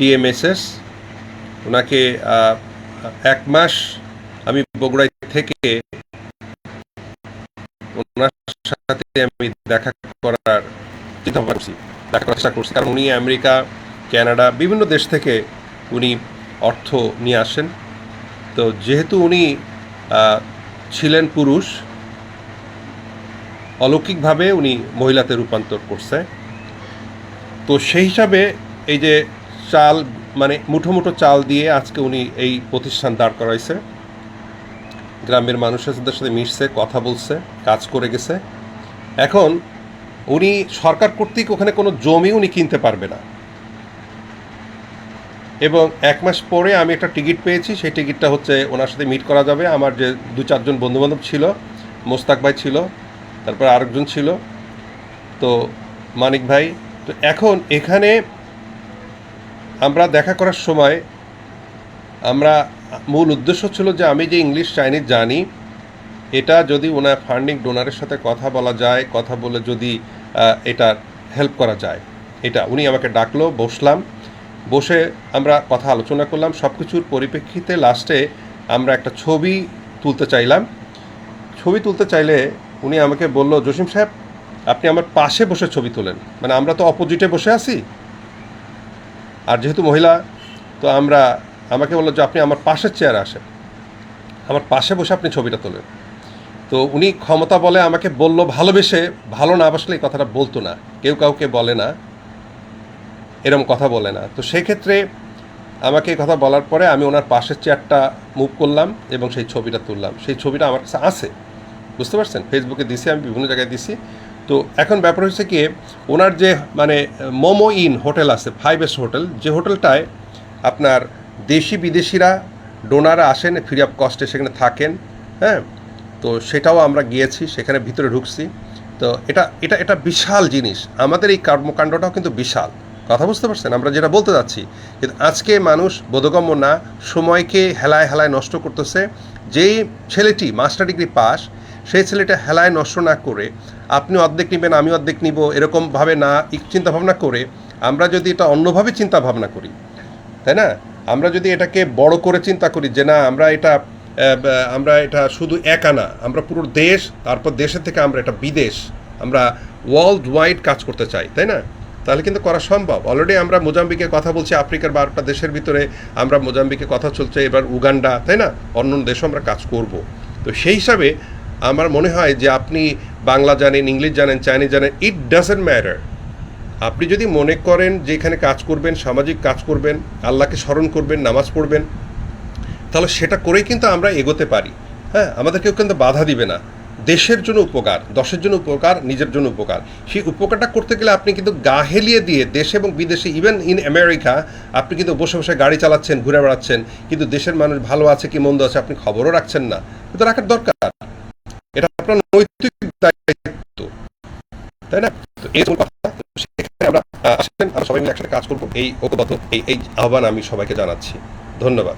TMSS. ওনাকে এক মাস আমি বগুড়ায় থেকে ওনার সাথে আমি দেখা করার চিন্তা করছি, দেখা করার চেষ্টা করছি। কারণ উনি আমেরিকা, কানাডা, বিভিন্ন দেশ থেকে উনি অর্থ নিয়ে আসেন। তো যেহেতু উনি ছিলেন পুরুষ, অলৌকিকভাবে উনি মহিলাতে রূপান্তর করছে। তো সেই হিসাবে এই যে চাল মানে মুঠো মুঠো চাল দিয়ে আজকে উনি এই প্রতিষ্ঠান দাঁড় করাইছে। গ্রামের মানুষের সাথে মিশছে, কথা বলছে, কাজ করে গেছে। এখন উনি সরকার কর্তৃক ওখানে কোনো জমি উনি কিনতে পারবে না। এবং এক মাস পরে আমি একটা টিকিট পেয়েছি, সেই টিকিটটা হচ্ছে ওনার সাথে মিট করা যাবে। আমার যে দু চারজন বন্ধুবান্ধব ছিল, মোস্তাক ভাই ছিল, তারপর আরেকজন ছিল। তো মানিক ভাই, তো এখন এখানে আমরা দেখা করার সময় আমরা মূল উদ্দেশ্য ছিল যে আমি যে ইংলিশ, চাইনিজ জানি, এটা যদি ওনার ফান্ডিং ডোনারের সাথে কথা বলা যায়, কথা বলে যদি এটার হেল্প করা যায়। এটা উনি আমাকে ডাকলো, বসলাম, বসে আমরা কথা আলোচনা করলাম সব কিছুর পরিপ্রেক্ষিতে লাস্টে আমরা একটা ছবি তুলতে চাইলাম। ছবি তুলতে চাইলে উনি আমাকে বলল, জসিম সাহেব, আপনি আমার পাশে বসে ছবি তোলেন। মানে আমরা তো অপোজিটে বসে আছি আর যেহেতু মহিলা, তো আমরা, আমাকে বলল যে আপনি আমার পাশের চেয়ারে আসেন। আমার পাশে বসে আপনি ছবিটা তোলেন। তো উনি ক্ষমতা বলে আমাকে বলল ভালোবেসে, ভালো না বাসলে এই কথাটা বলতো না। কেউ কাউকে বলে না, এরম কথা বলে না। তো সেক্ষেত্রে আমাকে এই কথা বলার পরে আমি ওনার পাশের চেয়ারটা মুভ করলাম এবং সেই ছবিটা তুললাম। সেই ছবিটা আমার কাছে আছে। বুঝতে পারছেন? ফেসবুকে দিছি, আমি বিভিন্ন জায়গায় দিছি। তো এখন ব্যাপার হচ্ছে কি, ওনার যে মানে মোমো ইন হোটেল আছে ফাইভ এস হোটেল, যে হোটেলটায় আপনার দেশি বিদেশিরা ডোনাররা আসেন ফ্রি অফ কস্টে সেখানে থাকেন হ্যাঁ? তো সেটাও আমরা গিয়েছি, সেখানে ভিতরে ঢুকছি। তো এটা এটা এটা বিশাল জিনিস। আমাদের এই কর্মকাণ্ডটাও কিন্তু বিশাল। কথা বুঝতে পারছেন? আমরা যেটা বলতে যাচ্ছি কিন্তু আজকে মানুষ বোধগম্য না, সময়কে হেলায় হেলায় নষ্ট করতেছে। যেই ছেলেটি মাস্টার ডিগ্রি পাস সেই ছেলেটা হেলায় নষ্ট না করে আপনি অর্ধেক নেবেন, আমি অর্ধেক নিব, এরকমভাবে না চিন্তা ভাবনা করে আমরা যদি এটা অন্যভাবে চিন্তা ভাবনা করি, তাই না? আমরা যদি এটাকে বড় করে চিন্তা করি যে না, আমরা এটা আমরা এটা শুধু একা না, আমরা পুরো দেশ, তারপর দেশের থেকে আমরা এটা বিদেশ, আমরা ওয়ার্ল্ড ওয়াইড কাজ করতে চাই, তাই না? তাহলে কিন্তু করা সম্ভব। অলরেডি আমরা মোজাম্বিকে কথা বলছি, আফ্রিকার বারোটা দেশের ভিতরে আমরা মোজাম্বিকে কথা চলছে, এবার উগান্ডা, তাই না? অন্য দেশেও আমরা কাজ করব। তো সেই হিসাবে আমার মনে হয় যে আপনি বাংলা জানেন, ইংলিশ জানেন, চাইনিজ জানেন ইট ডাজেন্ট ম্যাটার আপনি যদি মনে করেন যে এখানে কাজ করবেন, সামাজিক কাজ করবেন, আল্লাহকে স্মরণ করবেন, নামাজ পড়বেন, তাহলে সেটা করেই কিন্তু আমরা এগোতে পারি। হ্যাঁ আমাদের কেউ কিন্তু বাধা দিবে না। দেশের জন্য উপকার, দশের জন্য উপকার, নিজের জন্য উপকার। সেই উপকারটা করতে গেলে আপনি কিন্তু গা হেলিয়ে দিয়ে দেশে এবং বিদেশে ইভেন ইন আমেরিকা আপনি কিন্তু বসে বসে গাড়ি চালাচ্ছেন, ঘুরে বেড়াচ্ছেন, কিন্তু দেশের মানুষ ভালো আছে কি মন্দ আছে আপনি খবরও রাখছেন না। কিন্তু রাখার দরকার। এটা আপনার নৈতিক দায়িত্ব, তাই না? তো এই কথা। সেখানে আমরা আসবেন আমরা সবাই মিলে একসাথে কাজ করব। এই ঐক্যবদ্ধ, এই এই আহ্বান আমি সবাইকে জানাচ্ছি। ধন্যবাদ।